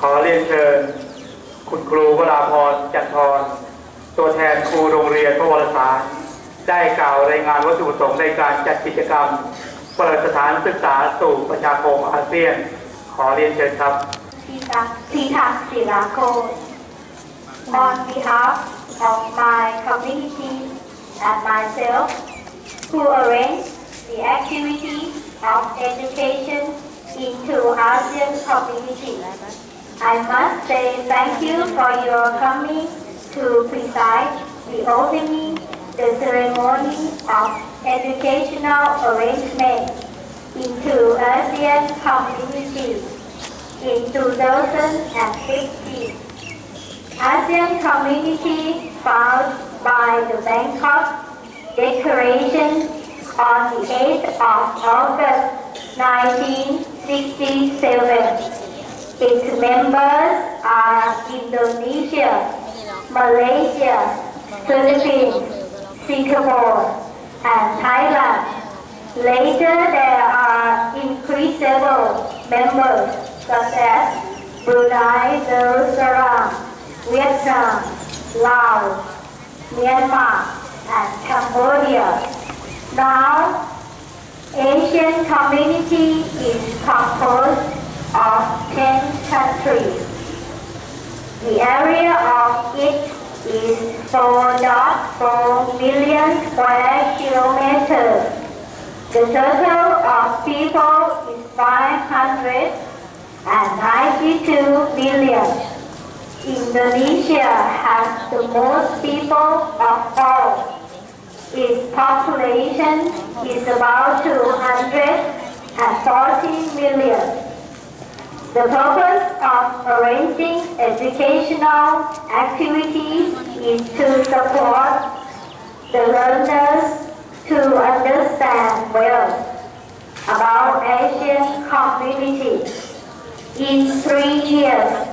ขอเรียนเชิญ คุณครูวราพรจันทรตัวแทนครูโรงเรียนพระวรสารได้กล่าวรายงานวัตถุประสงค์ในการจัดกิจกรรม เปิดสถานศึกษาสู่ประชาคมอาเซียน ขอเรียนเชิญครับ Peter Peter Sirako. On behalf of my community and myself, who arranged the activity of education into ASEAN community, I must say thank you for your coming to preside the opening the ceremony of educational arrangement into ASEAN community in 2015. ASEAN Community founded by the Bangkok Declaration on the 8th of August 1967. Its members are Indonesia, Malaysia, Philippines, Singapore, and Thailand. Later, there are increasable members such as Brunei Darussalam, Vietnam, Laos, Myanmar, and Cambodia. Now, Asian community is composed of 10 countries. The area of it is 4.4 million square kilometers. The total of people is 592 million. Indonesia has the most people of all. Its population is about 240 million. The purpose of arranging educational activities is to support the learners to understand well about Asian community. In three years,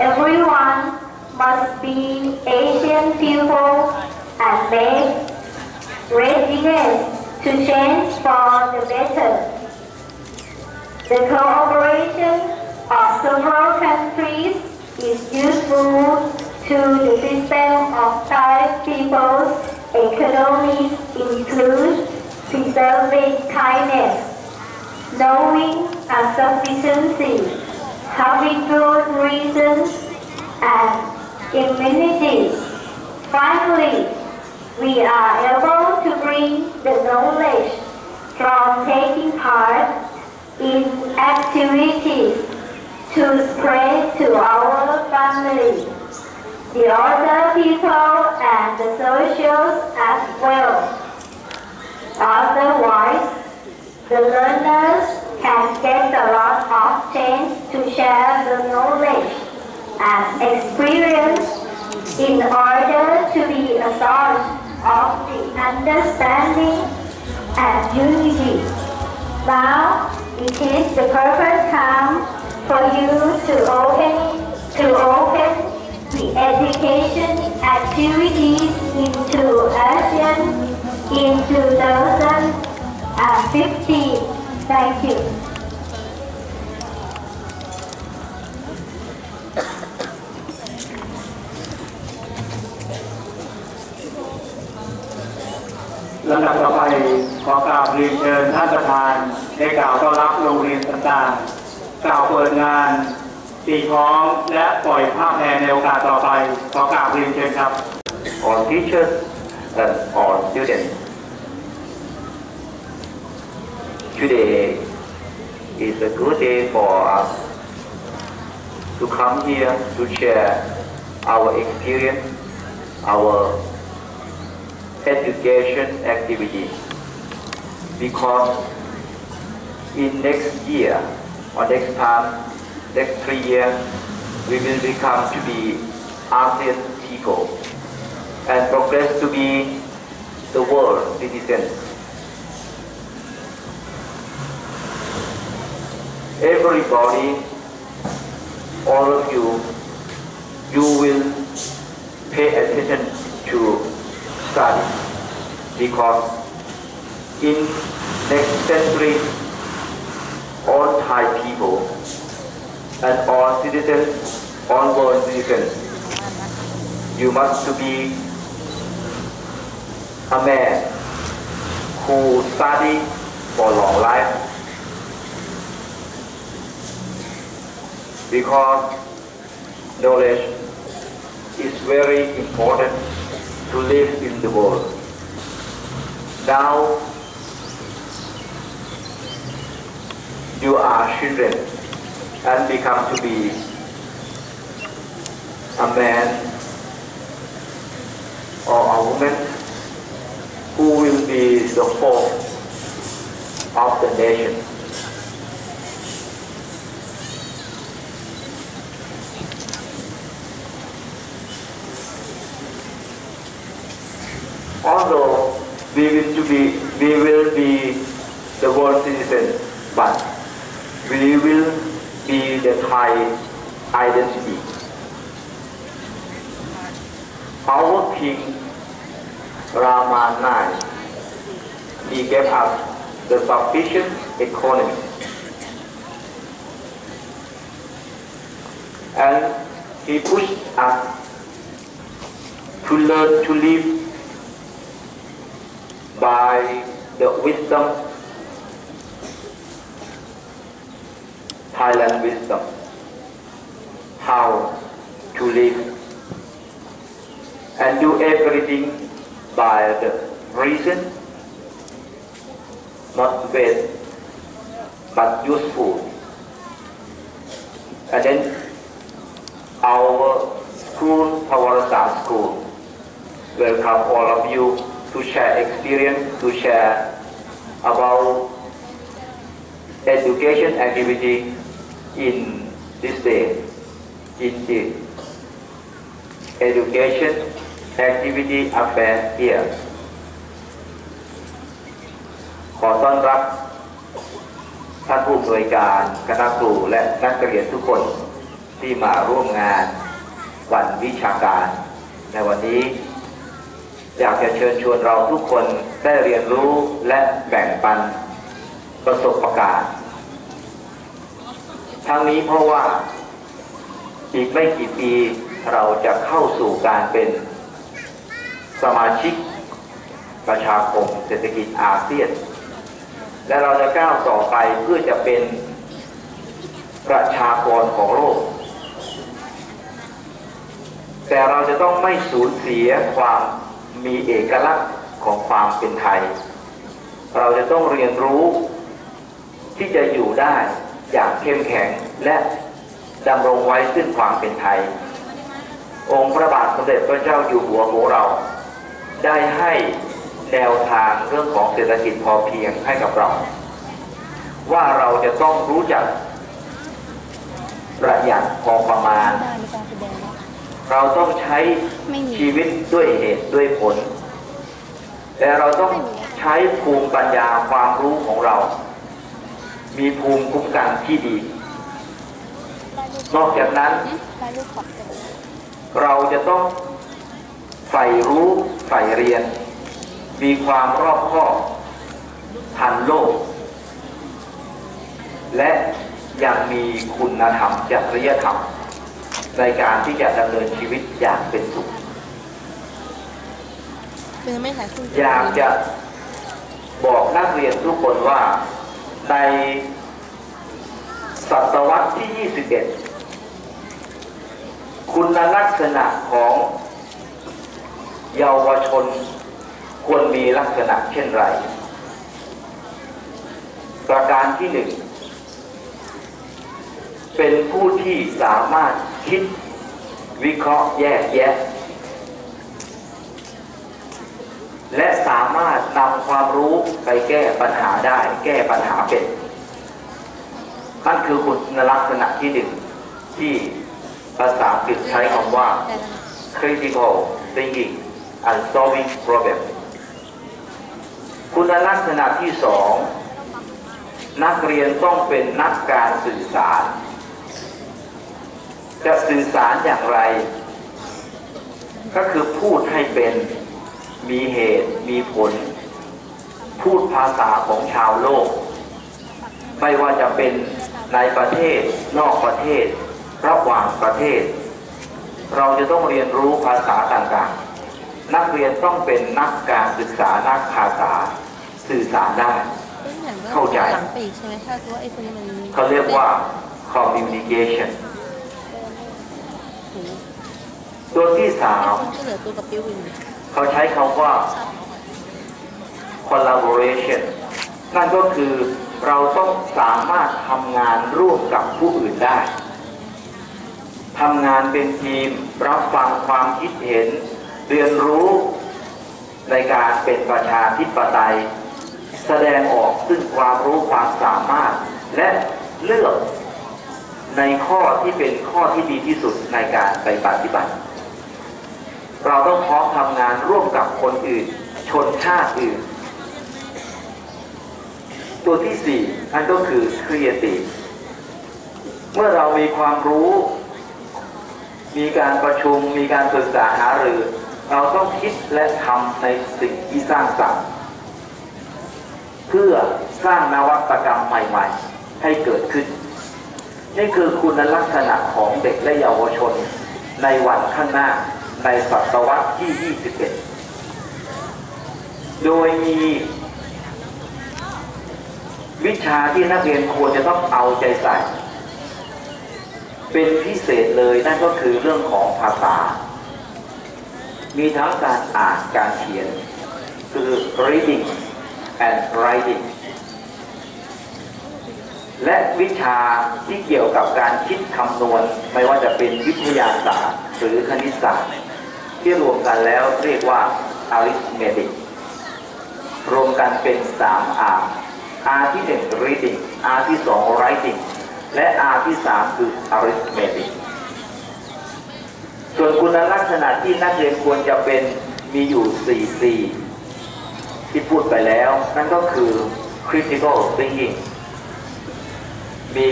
everyone must be Asian people and make readiness to change for the better. The cooperation of several countries is useful to the system of Thai people's economy includes preserving kindness, knowing and sufficiency, having good reasons, and immunity. Finally, we are able to bring the knowledge from taking part in activities to spread to our family, the other people and the socials as well. Otherwise, the learners can get a lot of chance to share the knowledge and experience in order to be a source of the understanding and unity. Now it is the perfect time for you to open to open the education activities into ASEAN in 2015. Thank you. ลำดับต่อไปขอกราบเรียนเชิญท่านประธานได้กล่าวต้อนรับโรงเรียนต่างๆ กล่าวเ ปิดงานตีคล้องและปล่อยภาพแทนในโอกาสต่อไปขอกราบเรียนเชิญครับ all teachers and all students. Today is a good day for us to come here to share our experience, our education activities. Because in next year or next time, next three years, we will become to be ASEAN people and progress to be the world citizens. Everybody, all of you, you will pay attention to study because in next century, Thai people and all citizens, all world citizens, you must to be a man who study for long life because knowledge is very important to live in the world. Now you are children and become to be a man or a woman who will be the hope of the nation. Although we will to be we will be the world citizens, but we will be the Thai identity. Our king Rama IX, he gave us the sufficient economy. And he pushed us to learn to live by the wisdom, Thailand wisdom, how to live and do everything by the reason, not waste, but useful. And then our school, Pawarasa school, welcome all of you to share experience, to share about education activity in this day, in the education activity affair here. ขอต้อนรับท่านผู้อำนวยการคณะครูและนักเรียนทุกคนที่มาร่วมงานวันวิชาการ ในวันนี้ อยากจะเชิญชวนเราทุกคนได้เรียนรู้และแบ่งปันประสบการณ์ทั้งนี้เพราะว่าอีกไม่กี่ปีเราจะเข้าสู่การเป็นสมาชิกประชาคมเศรษฐกิจอาเซียน และเราจะก้าวต่อไปเพื่อจะเป็นประชากรของโลก แต่เราจะต้องไม่สูญเสียความมีเอกลักษณ์ของความเป็นไทย เราจะต้องเรียนรู้ที่จะอยู่ได้อย่างเข้มแข็งและดำรงไว้ซึ่งความเป็นไทย องค์พระบาทสมเด็จพระเจ้าอยู่หัวของเรา ได้ให้ แนวทางเรื่องของเศรษฐกิจพอเพียงให้กับเรา ว่าเราจะต้องรู้จักประหยัดพอประมาณได้ในการแสดงแล้วเราต้องใช้ไม่มีชีวิตด้วยเหตุด้วยผล แต่เราต้องใช้ภูมิปัญญาความรู้ของเรา มีภูมิคุ้มกันที่ดี นอกจากนั้นได้รูปขอบเสร็จเราจะต้องใฝ่รู้ใฝ่เรียน มีความรอบคอบทันโลก และยังมีคุณธรรมจริยธรรม ในการที่จะดำเนินชีวิตอย่างเป็นสุขคือไม่ถ่ายคู่อยากจะบอกนักเรียนทุกคนว่าในศตวรรษที่ 21 คุณลักษณะของเยาวชน ควรมีลักษณะเช่นไร ประการที่หนึ่ง เป็นผู้ที่สามารถคิดวิเคราะห์แยกแยะ และสามารถนำความรู้ไปแก้ปัญหาได้ แก้ปัญหาเป็นนั่นคือคุณลักษณะที่หนึ่งที่ภาษาอังกฤษใช้คำว่า critical thinking and solving problem คุณลักษณะที่สองนักเรียนต้องเป็นนักการสื่อสาร จะสื่อสารอย่างไร ก็คือพูดให้เป็นมีเหตุมีผล พูดภาษาของชาวโลก ไม่ว่าจะเป็นในประเทศนอกประเทศ ระหว่างประเทศ เราจะต้องเรียนรู้ภาษาต่างๆ นักเรียนต้องเป็นนักการศึกษานักภาษาสื่อสารได้เอ้ยอย่างว่าเข้าใจหลังปีกใช่ไหมถ้าคือว่าไอ้คนนี้มันเขาเรียกว่า communication ตัวที่สามไอ้คนที่เหลือตัวกับปิ้ววินเขาใช้คำว่า collaboration นั่นก็คือเราต้องสามารถทำงานร่วมกับผู้อื่นได้ทำงานเป็นทีม รับฟังความคิดเห็น เรียนรู้ในการเป็นประชาธิปไตย แสดงออกซึ่งความรู้ความสามารถ และเลือกในข้อที่เป็นข้อที่ดีที่สุดในการไปปฏิบัติ เราต้องพร้อมทำงานร่วมกับคนอื่น ชนชาติอื่น ตัวที่สี่นั่นก็คือ creative เมื่อเรามีความรู้ มีการประชุม มีการปรึกษาหารือ เราต้องคิดและทำในสิ่งที่สร้างสรรค์เพื่อสร้างนวัตกรรมใหม่ ๆ ให้เกิดขึ้น นี่คือคุณลักษณะของเด็กและเยาวชน ในวันข้างหน้าในศตวรรษที่ 21 โดยมีวิชาที่นักเรียนควรจะต้องเอาใจใส่ เป็นพิเศษเลยนั่นก็คือเรื่องของภาษา มีทั้งการอ่านการเขียน คือ reading and writing และวิชาที่เกี่ยวกับการคิดคำนวณ ไม่ว่าจะเป็นวิทยาศาสตร์ หรือคณิตศาสตร์ ที่รวมกันแล้วเรียกว่า arithmetic รวมกันเป็น 3 R R ที่ 1 reading R ที่ 2 writing และ R ที่ 3 คือ arithmetic ส่วนคุณลักษณะที่นักเรียนควรจะเป็นมีอยู่4 C ที่พูดไปแล้ว นั่นก็คือ critical thinking มี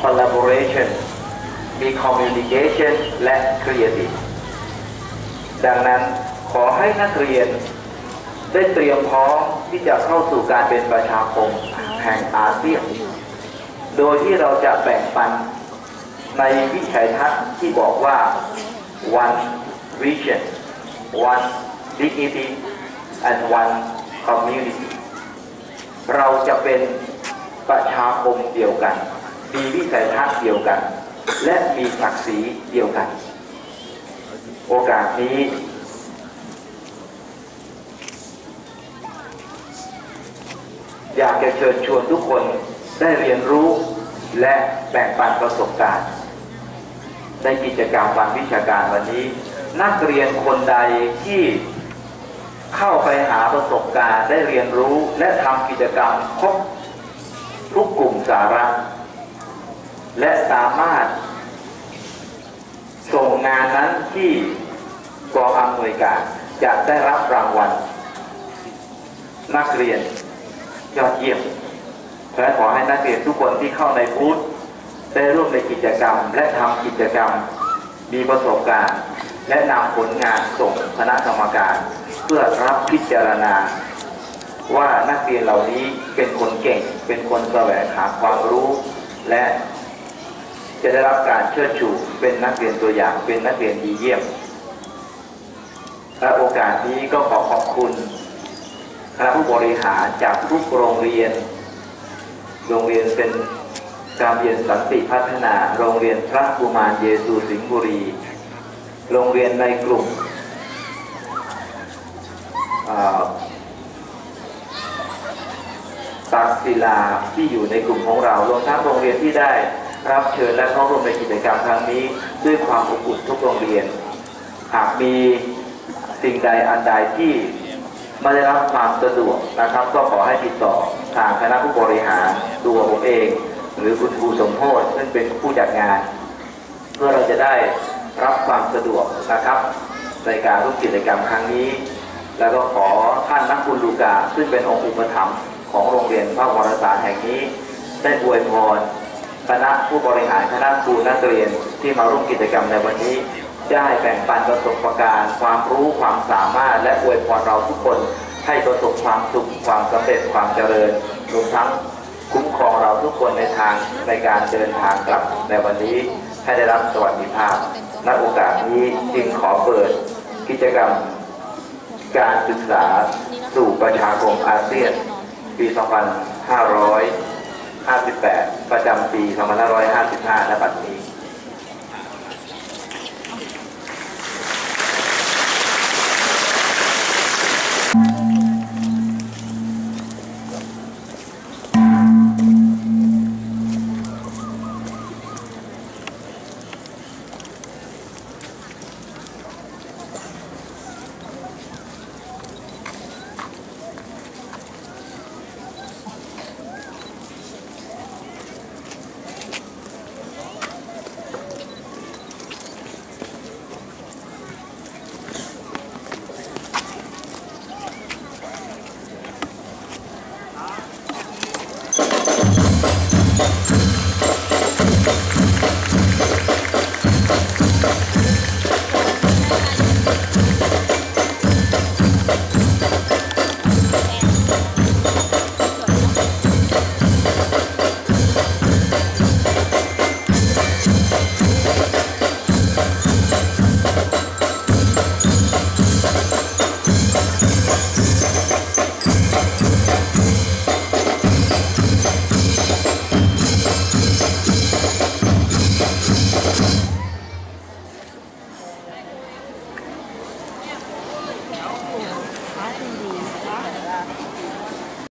collaboration มี communication และ creative ดังนั้นขอให้นักเรียนได้เตรียมพร้อมที่จะเข้าสู่การเป็นประชาคมแห่งอาเซียน โดยที่เราจะแบ่งปันในวิชัยทัศน์ที่บอกว่า one vision one dignity and one community เราจะเป็นประชาคมเดียวกัน มีวิสัยทัศน์เดียวกัน และมีศักดิ์ศรีเดียวกัน โอกาสนี้ อยากจะเชิญชวนทุกคนได้เรียนรู้และแบ่งปันประสบการณ์ ในกิจกรรมวันวิชาการวันนี้ นักเรียนคนใดที่เข้าไปหาประสบการณ์ได้เรียนรู้และทำกิจกรรมครบทุกกลุ่มสาระ และสามารถ ส่งงานนั้นที่กองอำนวยการจะได้รับรางวัล นักเรียนยอดเยี่ยมและขอให้นักเรียนทุกคนที่เข้าในบูธ ได้ร่วมในกิจกรรม และทำกิจกรรม มีประสบการณ์ และนำผลงานส่งคณะกรรมการ เพื่อรับพิจารณา ว่านักเรียนเหล่านี้เป็นคนเก่ง เป็นคนแสวงหาความรู้ และจะได้รับการเชิดชูเป็นนักเรียนตัวอย่าง เป็นนักเรียนดีเยี่ยมและโอกาสนี้ก็ขอขอบคุณคณะผู้บริหารจากทุกโรงเรียน โรงเรียนเป็น การเรียนสันติพัฒนา โรงเรียนพระกุมารเยซูสิงห์บุรี โรงเรียนในกลุ่มอ่าตักศิลาที่อยู่ในกลุ่มของเรารวมทั้งโรงเรียนที่ได้รับเชิญและเข้าร่วมในกิจกรรมครั้งนี้ ด้วยความอบอุ่นทุกโรงเรียน หากมีสิ่งใดอันใดที่ไม่ได้รับความสะดวกนะครับ ก็ขอให้ติดต่อทางคณะผู้บริหารตัวผมเอง หรือคุณครูสมโพธซึ่งเป็นผู้จัดงาน เพื่อเราจะได้รับความสะดวกนะครับในการร่วมกิจกรรมครั้งนี้ แล้วก็ขอท่านนักบุญลูกา ซึ่งเป็นองค์อุปถัมภ์ของโรงเรียนพระวรสารแห่งนี้ ได้อวยพรคณะผู้บริหารคณะครูนักเรียนที่มาร่วมกิจกรรมในวันนี้ ได้แบ่งปันประสบการณ์ ความรู้ความสามารถ และอวยพรเราทุกคนให้ประสบความสุขความสำเร็จความเจริญรวมทั้ง คุ้มครองเราทุกคนในทางในการเดินทางกลับในวันนี้ให้ได้รับสวัสดิภาพณโอกาสนี้จึงขอเปิดกิจกรรมการศึกษาสู่ประชาคมอาเซียน ปี 2558 ประจำปี 2555ณบัดนี้